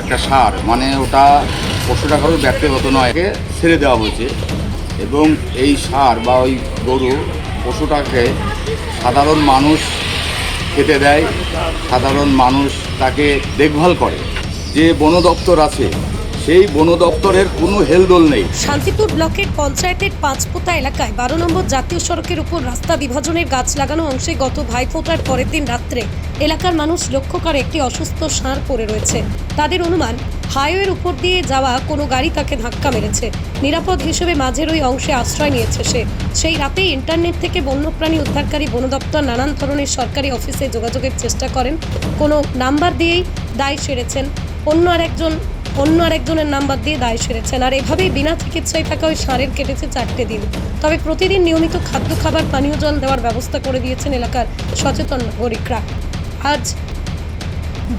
একটা সার মানে ওটা পশুটা কারোর ব্যক্তিগত নয় ছেড়ে দেওয়া হয়েছে। এবং এই সার বা ওই গরু পশুটাকে সাধারণ মানুষ খেতে দেয়, সাধারণ মানুষ তাকে দেখভাল করে। যে বন দপ্তর আছে সেই বন দপ্তরের কোনো হেলদোল নেই। শান্তিপুর ব্লকের পঞ্চায়েতের পাঁচপোতা এলাকায় বারো নম্বর জাতীয় সড়কের উপর রাস্তা বিভাজনের গাছ লাগানো অংশে গত ভাইফোঁটার পরের দিন রাত্রে এলাকার মানুষ লক্ষ্য করে একটি অসুস্থ ষাঁড় পড়ে রয়েছে। তাদের অনুমান, হাইওয়ের উপর দিয়ে যাওয়া কোনো গাড়ি তাকে ধাক্কা মেরেছে। নিরাপদ হিসেবে মাঝের ওই অংশে আশ্রয় নিয়েছে সে। সেই রাতেই ইন্টারনেট থেকে বন্যপ্রাণী উদ্ধারকারী বন দপ্তর নানান ধরনের সরকারি অফিসে যোগাযোগের চেষ্টা করেন। কোনো নাম্বার দিয়েই দায় সেরেছেন। অন্য আরেকজন অন্য আরেকজনের নাম্বার দিয়ে দায় সেরেছেন। আর এভাবেই বিনা চিকিৎসায় থাকা ওই ষাঁড়ের কেটেছে চারটে দিন। তবে প্রতিদিন নিয়মিত খাদ্য, খাবার, পানীয় জল দেওয়ার ব্যবস্থা করে দিয়েছেন এলাকার সচেতন নাগরিকরা। আজ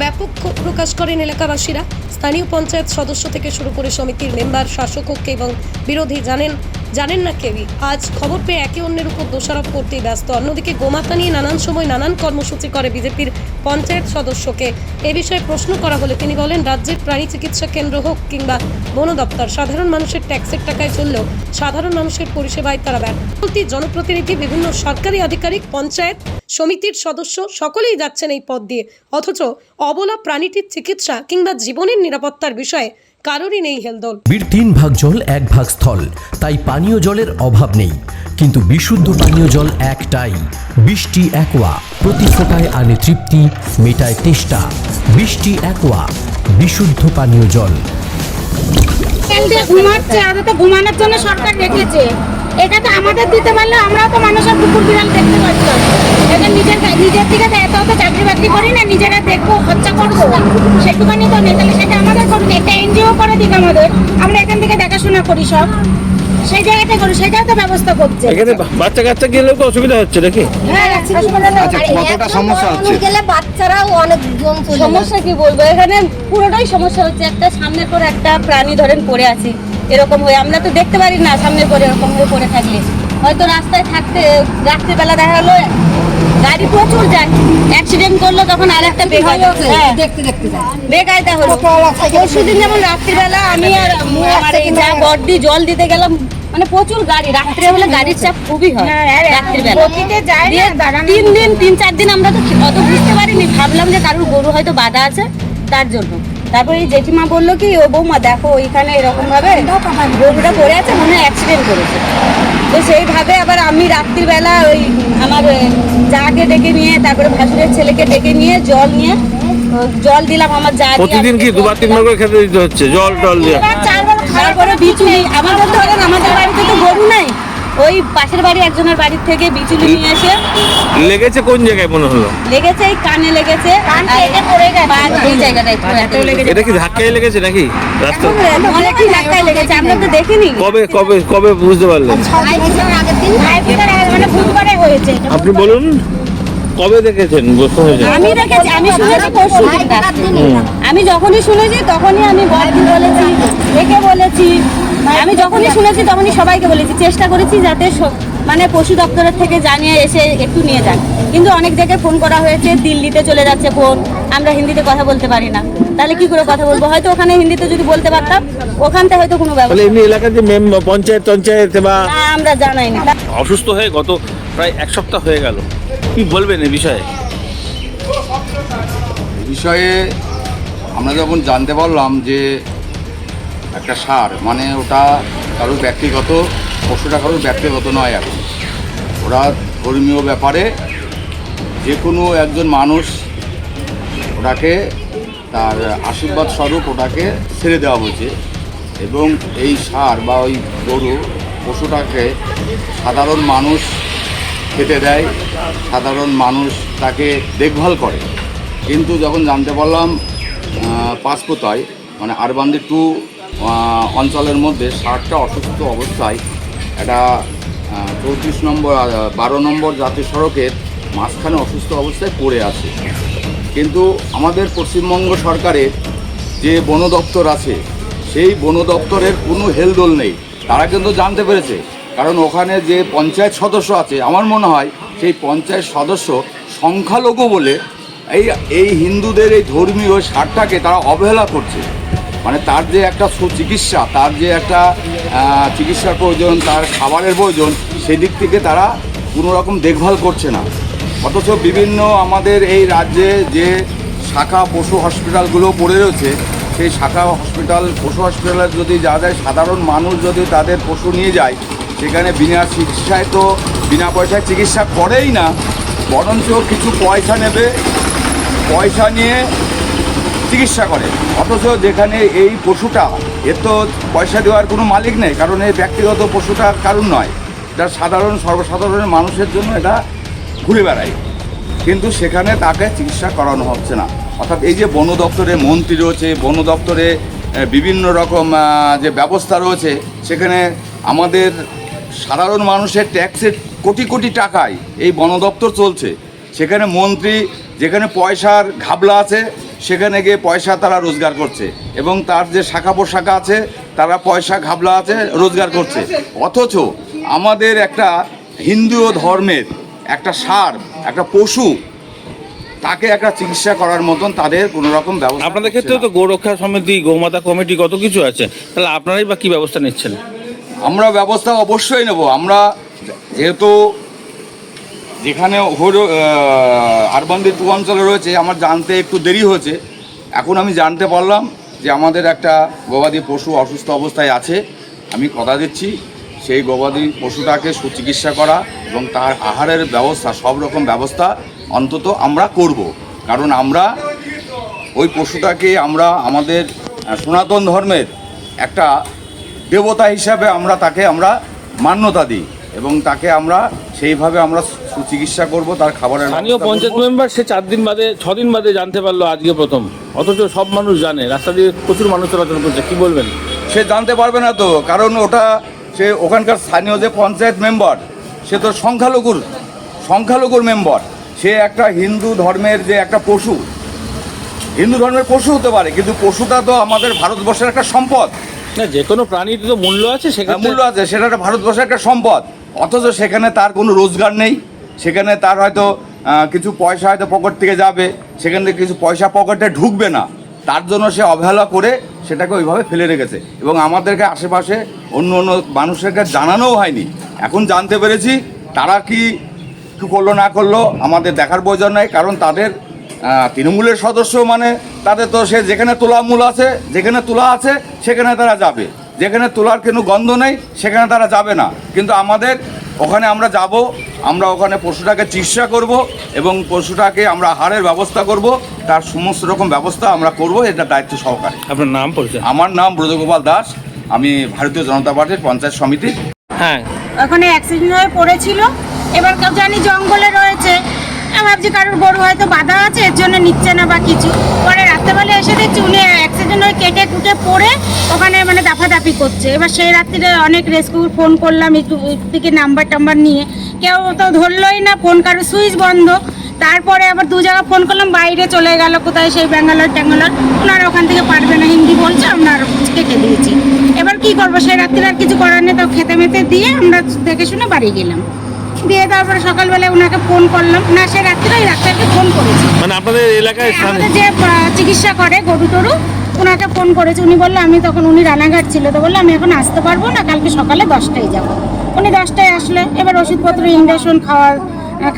ব্যাপক ক্ষোভ প্রকাশ করেন এলাকাবাসীরা। স্থানীয় পঞ্চায়েত সদস্য থেকে শুরু করে সমিতির মেম্বার শাসককে এবং বিরোধী জানেন জানেন না কেউই। আজ খবর পেয়ে একে অন্যের উপর দোষারোপ করতেই ব্যস্ত। অন্যদিকে গোমাতা নিয়ে নানান সময় নানান কর্মসূচি করে বিজেপির পঞ্চায়েত সদস্যকে। এ বিষয়ে প্রশ্ন করা হলে তিনি বলেন, রাজ্যের প্রাণী চিকিৎসা কেন্দ্র হোক কিংবা বন দপ্তর, সাধারণ মানুষের ট্যাক্সের টাকায় চললেও সাধারণ মানুষের পরিষেবায় তারা ব্যর্থ। জনপ্রতিনিধি, বিভিন্ন সরকারি আধিকারিক, পঞ্চায়েত সমিতির সদস্য, সকলেই যাচ্ছেন এই পথ দিয়ে। অথচ অবলা প্রাণীটির চিকিৎসা কিংবা জীবনের নিরাপত্তার বিষয়ে কারোরই নেই হেলদোল। বীর তিন ভাগ জল এক ভাগ স্থল। তাই পানীয় জলের অভাব নেই। কিন্তু বিশুদ্ধ পানীয় জল একটাই। বৃষ্টি একোয়া প্রতি ফোটায় আনে তৃপ্তি মেটায় তেষ্টা। বৃষ্টি একোয়া বিশুদ্ধ পানীয় জল। ঘুমাচ্ছে তো ঘুমানোর জন্য সরকার রেখেছে এটা তো আমাদের দিতে পারলে আমরাও তো মানুষের কুকুর বিড়াল দেখতে পারতাম। নিজের নিজের দিকে তো এত তো চাকরি বাকরি করি না নিজেরা দেখব খরচা করব। সেটুখানি তো নেই। তাহলে সেটা আমাদের করুন একটা এনজিও করে দিক আমাদের। আমরা এখান থেকে দেখাশোনা করি সব। সেই জায়গাটা করি সেটাও তো ব্যবস্থা করছে। এখানে বাচ্চা কাচ্চা গেলেও তো অসুবিধা হচ্ছে নাকি? হ্যাঁ আচ্ছা কতটা সমস্যা হচ্ছে? গেলে বাচ্চারাও যায়। সমস্যা কি বলব? এখানে পুরোটাই সমস্যা হচ্ছে। একটা সামনের পর একটা প্রাণী ধরেন পড়ে আছি এরকম হয়ে। আমরা তো দেখতে পারি না সামনে পরে এরকম হয়ে পড়ে থাকলে। হয়তো রাস্তায় থাকতে রাত্রিবেলা দেখা হলো গাড়ি প্রচুর যায়। অ্যাক্সিডেন্ট করল তখন আর একটা হ্যাঁ। দেখতে দেখতে বেকায়দা হলো। পরশু দিন যেমন রাত্রিবেলা আমি আর আমার এই যা বড্ডি জল দিতে গেলাম মানে প্রচুর গাড়ি। রাত্রে হলে গাড়ির চাপ খুবই হয় হ্যাঁ, রাত্রিবেলা। তিন দিন তিন চার দিন আমরা তো অত বুঝতে পারিনি। ভাবলাম যে কারোর গরু হয়তো বাধা আছে তার জন্য। তারপরে জেঠিমা বলল কি ও বৌমা দেখো ওইখানে এরকম ভাবে গরুটা পড়ে আছে মনে হয় অ্যাক্সিডেন্ট করেছে। তো সেইভাবে আবার আমি রাত্রিবেলা ওই আমার যাকে ডেকে নিয়ে তারপরে ভাসুরের ছেলেকে ডেকে নিয়ে জল নিয়ে জল দিলাম আমার যা প্রতিদিন কি দুবার তিনবার করে খেতে দিতে হচ্ছে? জল টল দিয়ে তারপরে বিচুলি আমাদের ধরেন আমাদের বাড়িতে তো গরু নাই। ওই পাশের বাড়ি একজনের বাড়ির থেকে বিচুলি নিয়ে এসে লেগেছে কোন জায়গায় মনে হলো? লেগেছে এই কানে লেগেছে। কান আর পড়ে গেছে। পা- এই জায়গাটায় একটু লেগেছে। এটা কি ধাক্কায় লেগেছে নাকি? রাস্তা মনে কি ধাক্কায় লেগেছে আমরা তো দেখিনি। কবে কবে কবে বুঝতে পারলেন? মানে বুধবারে হয়েছে। আপনি বলুন। কবে দেখেছেন? বসে হয়েছে আমি দেখেছি আমি শুনেছি পরশু আমি যখনই শুনেছি তখনই আমি বড়দি বলেছি একে বলেছি। আমি যখনই শুনেছি তখনই সবাইকে বলেছি। চেষ্টা করেছি যাতে মানে পশু দপ্তরের থেকে জানিয়ে এসে একটু নিয়ে যান। কিন্তু অনেক জায়গায় ফোন করা হয়েছে দিল্লিতে চলে যাচ্ছে ফোন। আমরা হিন্দিতে কথা বলতে পারি না। তাহলে কি করে কথা বলব? হয়তো ওখানে হিন্দিতে যদি বলতে পারতাম ওখানতে হয়তো কোনো তাহলে ব্যবস্থা এমনি এলাকার যে মেম পঞ্চায়েত পঞ্চায়েত বা আমরা জানাই না। অসুস্থ হয়ে গত প্রায় এক সপ্তাহ হয়ে গেল। কি বলবেন এ বিষয়ে? বিষয়ে আমরা যখন জানতে পারলাম যে একটা সার মানে ওটা কারোর ব্যক্তিগত, পশুটা কারোর ব্যক্তিগত নয় এখন। ওরা ধর্মীয় ব্যাপারে যে কোনো একজন মানুষ ওটাকে তার আশীর্বাদ স্বরূপ ওটাকে ছেড়ে দেওয়া হয়েছে এবং এই সার বা ওই গরু, পশুটাকে সাধারণ মানুষ খেতে দেয়, সাধারণ মানুষ তাকে দেখভাল করে। কিন্তু যখন জানতে পারলাম পাঁচপোতায় মানে আরবান্দি টু অঞ্চলের মধ্যে ষাটটা অসুস্থ অবস্থায় একটা চৌত্রিশ নম্বর বারো নম্বর জাতীয় সড়কের মাঝখানে অসুস্থ অবস্থায় পড়ে আছে। কিন্তু আমাদের পশ্চিমবঙ্গ সরকারের যে বন দপ্তর আছে, সেই বন দপ্তরের কোনো হেলদোল নেই। তারা কিন্তু জানতে পেরেছে কারণ ওখানে যে পঞ্চায়েত সদস্য আছে, আমার মনে হয় সেই পঞ্চায়েত সদস্য সংখ্যালঘু বলে এই এই হিন্দুদের এই ধর্মীয় সারটাকে তারা অবহেলা করছে। মানে তার যে একটা সুচিকিৎসা, তার যে একটা চিকিৎসার প্রয়োজন, তার খাবারের প্রয়োজন, সেদিক থেকে তারা কোনো রকম দেখভাল করছে না। অথচ বিভিন্ন আমাদের এই রাজ্যে যে শাখা পশু হসপিটালগুলো পড়ে রয়েছে, সেই শাখা হসপিটাল, পশু হসপিটালে যদি যা যায়, সাধারণ মানুষ যদি তাদের পশু নিয়ে যায় সেখানে বিনা চিকিৎসায় তো, বিনা পয়সায় চিকিৎসা করেই না। বরঞ্চ কিছু পয়সা নেবে, পয়সা নিয়ে চিকিৎসা করে। অথচ যেখানে এই পশুটা এর তো পয়সা দেওয়ার কোনো মালিক নেই, কারণ এই ব্যক্তিগত পশুটা কারণ নয়। এটা সাধারণ সর্বসাধারণ মানুষের জন্য এটা ঘুরে বেড়ায়। কিন্তু সেখানে তাকে চিকিৎসা করানো হচ্ছে না। অর্থাৎ এই যে বন দপ্তরে মন্ত্রী রয়েছে, বন দপ্তরে বিভিন্ন রকম যে ব্যবস্থা রয়েছে, সেখানে আমাদের সাধারণ মানুষের ট্যাক্সের কোটি কোটি টাকায় এই বন দপ্তর চলছে। সেখানে মন্ত্রী যেখানে পয়সার ঘাবলা আছে সেখানে গিয়ে পয়সা তারা রোজগার করছে এবং তার যে শাখা পোশাখা আছে তারা পয়সা ঘাবলা আছে রোজগার করছে। অথচ আমাদের একটা হিন্দু ধর্মের একটা সার একটা পশু তাকে একটা চিকিৎসা করার মতন তাদের কোনো রকম ব্যবস্থা আপনাদের ক্ষেত্রে তো গৌরক্ষা সমিতি গৌমাতা কমিটি কত কিছু আছে? তাহলে আপনারাই বা কি ব্যবস্থা নিচ্ছেন? আমরা ব্যবস্থা অবশ্যই নেব। আমরা যেহেতু যেখানে হলো আরবান্দি টু অঞ্চলে রয়েছে, আমার জানতে একটু দেরি হয়েছে। এখন আমি জানতে পারলাম যে আমাদের একটা গবাদি পশু অসুস্থ অবস্থায় আছে। আমি কথা দিচ্ছি, সেই গবাদি পশুটাকে সুচিকিৎসা করা এবং তার আহারের ব্যবস্থা, সব রকম ব্যবস্থা অন্তত আমরা করব। কারণ আমরা ওই পশুটাকে আমরা আমাদের সনাতন ধর্মের একটা দেবতা হিসাবে আমরা তাকে আমরা মান্যতা দিই এবং তাকে আমরা সেইভাবে আমরা সুচিকিৎসা করব তার খাবারের স্থানীয় পঞ্চায়েত মেম্বার সে চার দিন বাদে ছ দিন বাদে জানতে পারল আজকে প্রথম। অথচ সব মানুষ জানে রাস্তা দিয়ে প্রচুর মানুষ চলাচল করছে কি বলবেন? সে জানতে পারবে না তো কারণ ওটা সে ওখানকার স্থানীয় যে পঞ্চায়েত মেম্বার সে তো সংখ্যালঘুর সংখ্যালঘুর মেম্বার। সে একটা হিন্দু ধর্মের যে একটা পশু হিন্দু ধর্মের পশু হতে পারে কিন্তু পশুটা তো আমাদের ভারতবর্ষের একটা সম্পদ। না যে কোনো প্রাণীর তো মূল্য আছে হ্যাঁ, সেক্ষেত্রে মূল্য আছে সেটা একটা ভারতবর্ষের একটা সম্পদ। অথচ সেখানে তার কোনো রোজগার নেই সেখানে তার হয়তো কিছু পয়সা হয়তো পকেট থেকে যাবে সেখান থেকে কিছু পয়সা পকেটে ঢুকবে না। তার জন্য সে অবহেলা করে সেটাকে ওইভাবে ফেলে রেখেছে। এবং আমাদেরকে আশেপাশে অন্য অন্য মানুষেরকে জানানোও হয়নি। এখন জানতে পেরেছি তারা কি কি করল না করল আমাদের দেখার প্রয়োজন নাই কারণ তাদের তৃণমূলের সদস্য মানে তাদের তো সে যেখানে তোলা মূল আছে যেখানে তোলা আছে সেখানে তারা যাবে। যেখানে তোলার কোনো গন্ধ নেই সেখানে তারা যাবে না। কিন্তু আমাদের ওখানে আমরা যাব আমরা ওখানে পশুটাকে চিকিৎসা করব এবং পশুটাকে আমরা হাড়ের ব্যবস্থা করব তার সমস্ত রকম ব্যবস্থা আমরা করব এটা দায়িত্ব সহকারে। আপনার নাম পরিচয়? আমার নাম ব্রজগোপাল দাস আমি ভারতীয় জনতা পার্টির পঞ্চায়েত সমিতি। হ্যাঁ। ওখানে অ্যাক্সিডেন্ট হয়ে পড়েছিল এবার কেউ জানি জঙ্গলে রয়েছে ভাবছি কারোর গরু হয়তো বাধা আছে, এর জন্য নিচ্ছে না বা কিছু। পরে রাত্রেবেলা এসে দেখছি উনি অ্যাক্সিডেন্ট হয়ে কেটে কুটে পড়ে ওখানে মানে দাফাদাফি করছে। এবার সেই রাত্রিরে অনেক রেস্কিউ ফোন করলাম, একটু থেকে নাম্বার টাম্বার নিয়ে। কেউ তো ধরলোই না ফোন কারও সুইচ বন্ধ। তারপরে আবার দু জায়গা ফোন করলাম, বাইরে চলে গেল কোথায়, সেই ব্যাঙ্গালোর ট্যাঙ্গালোর। ওনারা ওখান থেকে পারবে না, হিন্দি বলছে, আমরা কেটে দিয়েছি। এবার কি করব? সেই রাত্রিরে আর কিছু করার নেই, তো খেতে মেতে দিয়ে আমরা দেখে শুনে বাড়ি গেলাম। দিয়ে তারপরে সকালবেলা ওনাকে ফোন করলাম। না সে রাত্রিরে ওই ডাক্তারকে ফোন করেছি। মানে আপনাদের এলাকায় আমাদের যে চিকিৎসা করে গরু টরু ওনাকে ফোন করেছি। উনি বলল আমি তখন উনি রানাঘাট ছিল তো বলল আমি এখন আসতে পারব না কালকে সকালে দশটায় যাব। উনি দশটায় আসলে। এবার ওষুধপত্র ইঞ্জেকশন খাওয়ার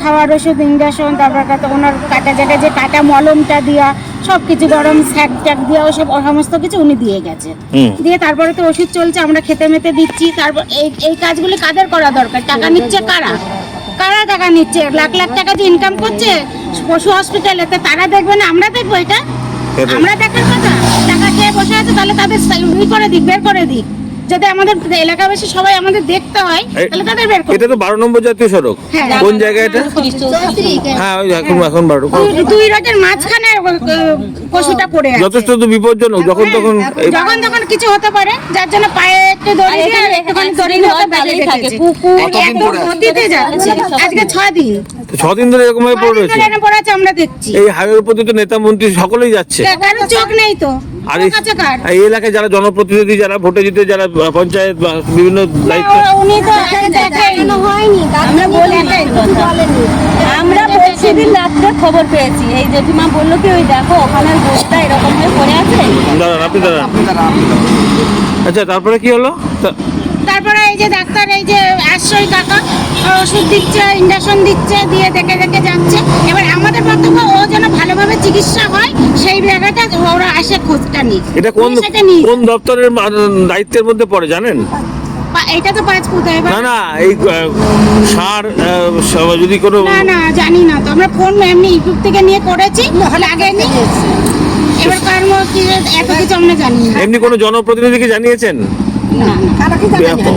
খাওয়ার ওষুধ ইঞ্জেকশন তারপর ওনার কাটা জায়গায় যে কাটা মলমটা দেওয়া সব কিছু গরম স্যাক ট্যাক দেওয়া ওসব সমস্ত কিছু উনি দিয়ে গেছে। দিয়ে তারপরে তো ওষুধ চলছে আমরা খেতে মেতে দিচ্ছি তারপর এই এই কাজগুলি কাদের করা দরকার? টাকা নিচ্ছে কারা? কারা টাকা নিচ্ছে? লাখ লাখ টাকা যে ইনকাম করছে পশু হসপিটালে তো তারা দেখবে না আমরা দেখব এটা? আমরা দেখার কথা? টাকা খেয়ে বসে আছে তাহলে তাদের ই করে দিক বের করে দিক। যদি আমাদের এলাকাবাসী সবাই আমাদের দেখতে হয় তাহলে তাদের বের করে। এটা তো বারো নম্বর জাতীয় সড়ক। হ্যাঁ। কোন জায়গায় এটা? হ্যাঁ ওই এখন এখন বারো। দুই- দুই রোজের মাঝখানে পশুটা পড়ে আছে। যথেষ্ট তো বিপজ্জনক যখন তখন যখন তখন কিছু হতে পারে যার জন্য পায়ে একটু দড়ি দিয়ে একটুখানি দড়ি রেখেছে। একদম গতিতে যাচ্ছে। আজকে দিন। ছদিন ধরে এরকম ভাবে পড়ে রয়েছে ধরে এরম পড়ে আছে আমরা দেখছি। এই হাইওয়ের প্রতি তো নেতা মন্ত্রী সকলেই যাচ্ছে। কারও চোখ নেই তো। আর এই- এলাকায় যারা জনপ্রতিনিধি যারা ভোটে জিতে যারা পঞ্চায়েত বা বিভিন্ন দায়িত্ব উনি তো হয়নি আমরা রাত্রে খবর পেয়েছি। এই জেঠিমা বলল কি ওই দেখো ওখানে এরকম পড়ে আছে? দাঁড়ান আপনি দাঁড়ান। আচ্ছা তারপরে কি হলো? তারপরে এই যে ডাক্তার এই যে আশ্রয় কাকা ওষুধ দিচ্ছে ইঞ্জেকশন দিচ্ছে দিয়ে দেখে দেখে যাচ্ছে। এবার আমাদের বক্তব্য ও যেন ভালোভাবে চিকিৎসা হয় সেই জায়গাটা ওরা আসে খোঁজটা নিক। এটা কোন কোন দপ্তরের দায়িত্বের মধ্যে পড়ে জানেন? এটা তো পাঁচ না না এই সার যদি কোনো না না জানি না তো। আমরা ফোন এমনি ইউটিউব থেকে নিয়ে করেছি লাগেনি এবার এত কিছু আমরা জানি এমনি কোনো জনপ্রতিনিধিকে জানিয়েছেন।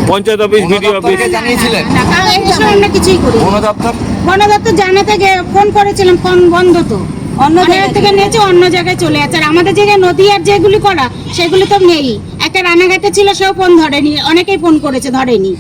Panchayat office BDO office. জানিয়েছিলেন। না, কারণ এই বিষয়ে আমরা কিছুই করি বন দপ্তর? বন দপ্তর জানাতে গিয়ে ফোন করেছিলাম ফোন বন্ধ তো। অন্য জায়গা থেকে নিয়েছে অন্য জায়গায় চলে যাচ্ছে আর আমাদের যে আর যেগুলি করা সেগুলি তো নেই। একটা রানাঘাটে ছিল সেও ফোন ধরেনি। অনেকেই ফোন করেছে ধরেনি।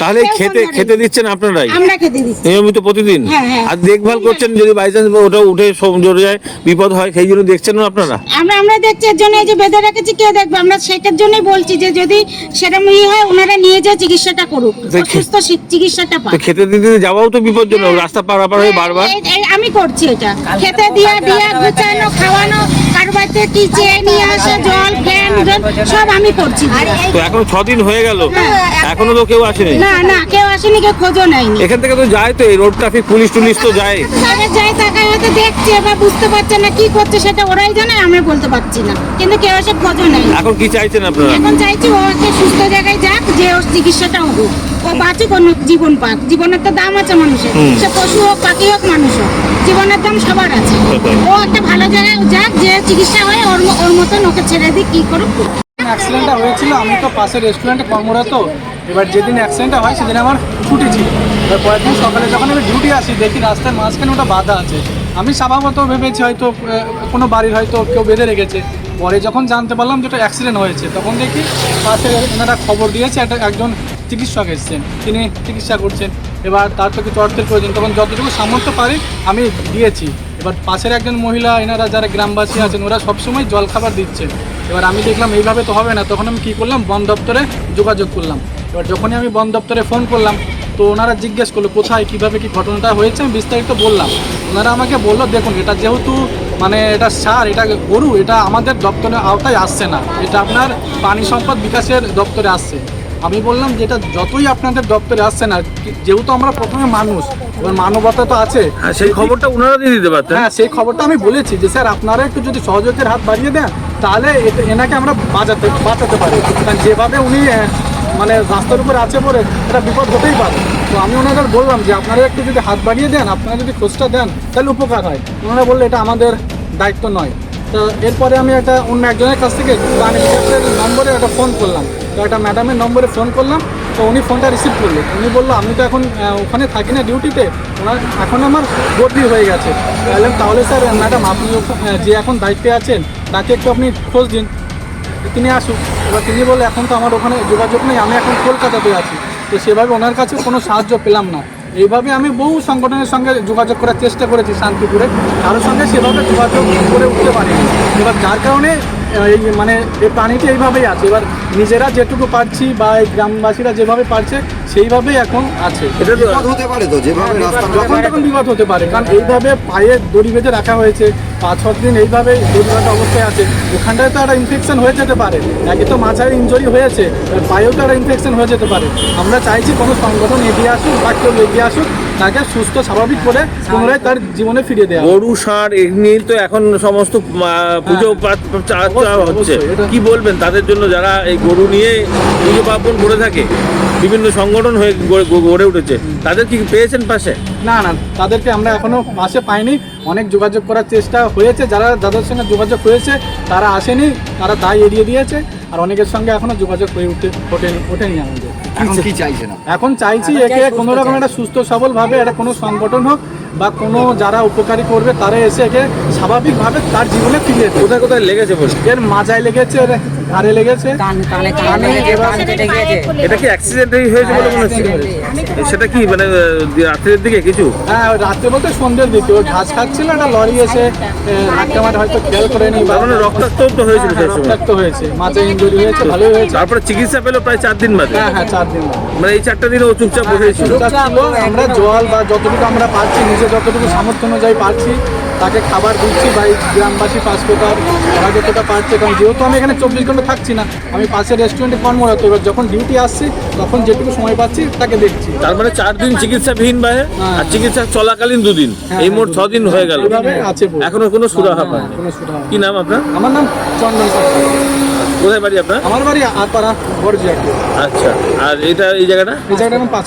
তাহলে খেতে খেতে দিচ্ছেন আপনারাই? আমরা খেতে দিচ্ছি। নিয়মিত প্রতিদিন? হ্যাঁ, হ্যাঁ। আর দেখভাল করছেন যদি বাইচান্স ওটা উঠে জড়ে যায় বিপদ হয় সেই জন্য দেখছেন আপনারা? আমরা আমরা দেখছি এর জন্য এই যে বেঁধে রেখেছি কে দেখবে? আমরা সেটার জন্যই বলছি যে যদি সেরকম ইয়ে হয় ওনারা নিয়ে যায় চিকিৎসাটা করুক। তো ও সুস্থ চিকিৎসাটা পাক। খেতে দিতে যাওয়াও তো বিপজ্জনক রাস্তা পারাপার হয়ে বারবার। আমি করছি এটা। খেতে দিয়া দিয়া গুছানো খাওয়ানো বাড়িতে কি চেয়ে নিয়ে আসে জল ফ্যান সব আমি করছি। তো এখনও ছ দিন হয়ে গেল। এখনও তো কেউ আসেনি। না না কেউ আসেনি কেউ খোঁজও নেয়নি। এখান থেকে তো যায় তো এই রোড ট্রাফিক পুলিশ টুলিশ তো যায়। তারা যাই তাকায় হয়তো দেখছে বা বুঝতে পারছে না কি করছে সেটা ওরাই জানে আমরা বলতে পারছি না। কিন্তু কেউ এসে খোঁজও নেই এখন কি চাইছেন আপনারা? এখন চাইছি ও একটা সুস্থ জায়গায় যাক যে ওর চিকিৎসাটা হোক। ও বাঁচুক অন্য জীবন পাক। জীবনের তো দাম আছে মানুষের। সে পশু হোক পাখি হোক মানুষ হোক জীবনের দাম সবার আছে। ও একটা ভালো জায়গায় যাক যে চিকিৎসা হয় ওর ওর মতন ওকে ছেড়ে দিক কি করুক। অ্যাক্সিডেন্টটা হয়েছিল আমি তো পাশের রেস্টুরেন্টে কর্মরত। এবার যেদিন অ্যাক্সিডেন্টটা হয় সেদিন আমার ছুটি ছিল। এবার পরের দিন সকালে যখন আমি ডিউটি আসি দেখি রাস্তার মাঝখানে ওটা বাধা আছে। আমি স্বভাবত ভেবেছি হয়তো কোনো বাড়ির হয়তো কেউ বেঁধে রেখেছে। পরে যখন জানতে পারলাম যে ওটা অ্যাক্সিডেন্ট হয়েছে তখন দেখি পাশে এনারা খবর দিয়েছে একটা একজন চিকিৎসক এসেছেন, তিনি চিকিৎসা করছেন। এবার তার তো কিছু অর্থের প্রয়োজন। তখন যতটুকু সামর্থ্য পারি, আমি দিয়েছি। এবার পাশের একজন মহিলা, এনারা যারা গ্রামবাসী আছেন, ওরা সবসময় জল খাবার দিচ্ছেন। এবার আমি দেখলাম, এইভাবে তো হবে না। তখন আমি কী করলাম? বন দপ্তরে যোগাযোগ করলাম। এবার যখনই আমি বন দপ্তরে ফোন করলাম, তো ওনারা জিজ্ঞেস করল, কোথায়, কীভাবে কি ঘটনাটা হয়েছে? আমি বিস্তারিত বললাম। ওনারা আমাকে বলল, দেখুন, এটা যেহেতু মানে এটা সার, এটা গরু, এটা আমাদের দপ্তরের আওতায় আসছে না। এটা আপনার পানি সম্পদ বিকাশের দপ্তরে আসছে। আমি বললাম যে এটা যতই আপনাদের দপ্তরে আসছে না যেহেতু আমরা প্রথমে মানুষ এবার মানবতা তো আছে। হ্যাঁ সেই খবরটা ওনারা দিয়ে দিতে পারতেন। হ্যাঁ সেই খবরটা আমি বলেছি যে স্যার আপনারা একটু যদি সহযোগের হাত বাড়িয়ে দেন তাহলে এনাকে আমরা বাঁচাতে বাঁচাতে পারি। কারণ যেভাবে উনি মানে রাস্তার উপরে আছে পরে এটা বিপদ হতেই পারে। তো আমি ওনাদের বললাম যে আপনারা একটু যদি হাত বাড়িয়ে দেন আপনারা যদি খোঁজটা দেন তাহলে উপকার হয়। ওনারা বললে এটা আমাদের দায়িত্ব নয়। তো এরপরে আমি একটা অন্য একজনের কাছ থেকে নম্বরে একটা ফোন করলাম। তো একটা ম্যাডামের নম্বরে ফোন করলাম, তো উনি ফোনটা রিসিভ করলেন উনি বলল, আমি তো এখন ওখানে থাকি না ডিউটিতে ওনার, এখন আমার বদলি হয়ে গেছে। তাহলে তাহলে স্যার ম্যাডাম আপনি যে এখন দায়িত্বে আছেন, তাকে একটু আপনি খোঁজ দিন। তিনি আসুক। এবার তিনি বলে এখন তো আমার ওখানে যোগাযোগ নেই, আমি এখন কলকাতাতে আছি। তো সেভাবে ওনার কাছে কোনো সাহায্য পেলাম না। এইভাবে আমি বহু সংগঠনের সঙ্গে যোগাযোগ করার চেষ্টা করেছি শান্তিপুরে। কারোর সঙ্গে সেভাবে যোগাযোগ করে উঠতে পারিনি। এবার যার কারণে এই মানে এই প্রাণীটি এইভাবেই আছে। এবার নিজেরা যেটুকু পারছি বা এই গ্রামবাসীরা যেভাবে পারছে সেইভাবেই এখন আছে। এটা বিপদ হতে পারে তো যেভাবে রাস্তা যখন তখন বিপদ হতে পারে। কারণ এইভাবে পায়ে দড়ি বেঁধে রাখা হয়েছে পাঁচ ছ দিন এইভাবে দড়ি বাঁধা অবস্থায় আছে। ওখানটায় তো একটা ইনফেকশন হয়ে যেতে পারে। একে তো মাথায় ইঞ্জুরি হয়েছে পায়েও তো একটা ইনফেকশন হয়ে যেতে পারে। আমরা চাইছি কোনো সংগঠন এগিয়ে আসুক বা কেউ এগিয়ে আসুক তাকে সুস্থ স্বাভাবিক করে পুনরায় তার জীবনে ফিরিয়ে দেওয়া গরু সার এমনি তো এখন সমস্ত পুজো চা হচ্ছে। কি বলবেন? তাদের জন্য যারা এই গরু নিয়ে পুজো পার্বণ করে থাকে বিভিন্ন সংগঠন হয়ে গড়ে- গড়ে উঠেছে। তাদের কি পেয়েছেন পাশে? না না তাদেরকে আমরা এখনও পাশে পাইনি। অনেক যোগাযোগ করার চেষ্টা হয়েছে। যারা যাদের সঙ্গে যোগাযোগ হয়েছে তারা আসেনি তারা তাই এড়িয়ে দিয়েছে। আর অনেকের সঙ্গে এখনও যোগাযোগ হয়ে উঠে ওঠেনি ওঠেনি আমাদের। এখন কি চাইছেন? আপনি? এখন চাইছি একে কোনো রকম একটা সুস্থ সবল ভাবে একটা কোনো সংগঠন হোক বা কোনো যারা উপকারী করবে তারা এসে একে স্বাভাবিকভাবে তার জীবনে ফিরিয়ে কোথায় কোথায় লেগেছে বলছে এর মাজায় লেগেছে এর ঘাড়ে লেগেছে? কানে কানে লেগেছে, কেটে গিয়েছে। এটা কি অ্যাক্সিডেন্টই হয়েছে বলে মনে হচ্ছে? সেটা কি মানে রাত্রের দিকে কিছু? হ্যাঁ ওই রাত্রে বলতে সন্ধ্যের দিকে। ওই ঘাস খাচ্ছিল একটা লরি এসে ধাক্কা মারে হয়তো খেয়াল করেনি বা মানে রক্তাক্ত তো হয়েছিল রক্তাক্ত হয়েছে। মাথায় ইঞ্জুরি হয়েছে ভালোই হয়েছে। তারপরে চিকিৎসা পেল প্রায় চার দিন বাদে? হ্যাঁ হ্যাঁ চার দিন মানে এই চারটা দিন ও চুপচাপ বসেছিল? আমরা জল বা যতটুকু আমরা পাচ্ছি নিজে যতটুকু সামর্থ্য অনুযায়ী পাচ্ছি তাকে খাবার দিচ্ছি বা গ্রামবাসী পাঁচ প্রকার ওরা যতটা পারছে কারণ যেহেতু আমি এখানে চব্বিশ ঘণ্টা থাকছি না আমি পাশের রেস্টুরেন্টে কর্মরত এবার যখন ডিউটি আসছি তখন যেটুকু সময় পাচ্ছি তাকে দেখছি। তার মানে চার দিন চিকিৎসাবিহীন বাহে হ্যাঁ। আর চিকিৎসা চলাকালীন দুদিন। এই মোট ছ দিন হয়ে গেল। আছে। এখনও কোনো সুরাহা হ্যাঁ, পায়নি কি নাম আপনার? আমার নাম চন্দন কোথায় বাড়ি আপনার? আমার বাড়ি আতপাড়া বড়জিয়া আচ্ছা আর এটা এই জায়গাটা? এই জায়গাটার নাম পাঁচ